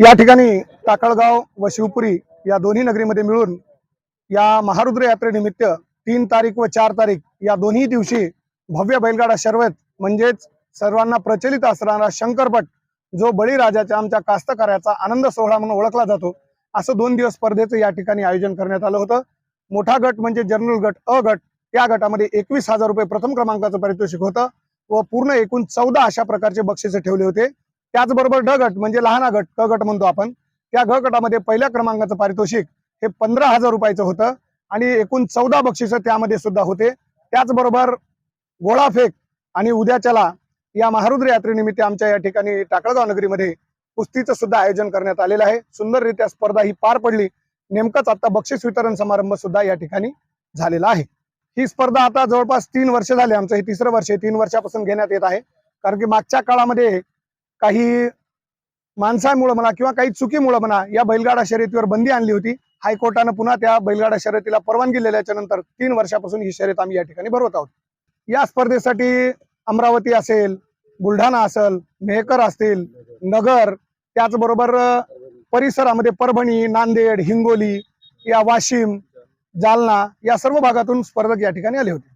या ठिकाणी टाकळगाव व शिवपुरी या दोन्ही नगरीमध्ये मिळून या महारुद्र यात्रेनिमित्त तीन तारीख व चार तारीख या दोन्ही दिवशी भव्य बैलगाडा शर्वत म्हणजेच सर्वांना प्रचलित असणारा शंकरपट जो बळीराजाच्या आमच्या कास्तकाराचा आनंद सोहळा म्हणून ओळखला जातो असं दोन दिवस स्पर्धेचं या ठिकाणी आयोजन करण्यात आलं होतं. मोठा गट म्हणजे जनरल गट अ गट या गटामध्ये एकवीस हजार रुपये प्रथम क्रमांकाचं पारितोषिक होतं व पूर्ण एकूण चौदा अशा प्रकारचे बक्षिसे ठेवले होते. त्याचबरोबर ड गट म्हणजे लहाना गट क गट म्हणतो आपण त्या ग गटामध्ये पहिल्या क्रमांकाचं पारितोषिक हे पंधरा हजार रुपयाचं होतं आणि एकूण चौदा बक्षिस त्यामध्ये सुद्धा होते. त्याचबरोबर गोळाफेक आणि उद्याच्याला या महारुद्र यात्रेनिमित्त आमच्या या ठिकाणी टाकळगाव नगरीमध्ये कुस्तीचं सुद्धा आयोजन करण्यात आलेलं आहे. सुंदररित्या स्पर्धा ही पार पडली. नेमकंच आता बक्षीस वितरण समारंभ सुद्धा या ठिकाणी झालेला आहे. ही स्पर्धा आता जवळपास तीन वर्ष झाली. आमचं हे तिसरं वर्ष तीन वर्षापासून घेण्यात येत आहे. कारण की मागच्या काळामध्ये काही माणसामुळे म्हणा किंवा काही चुकीमुळे म्हणा या बैलगाडा शर्यतीवर बंदी आणली होती. हायकोर्टानं पुन्हा त्या बैलगाडा शर्यतीला परवानगी दिल्याच्या नंतर तीन वर्षापासून ही शर्यत आम्ही या ठिकाणी भरवत आहोत. या स्पर्धेसाठी अमरावती असेल बुलढाणा असेल मेहकर असतील नगर त्याचबरोबर परिसरामध्ये परभणी नांदेड हिंगोली या वाशिम जालना या सर्व भागातून स्पर्धक या ठिकाणी आले होते.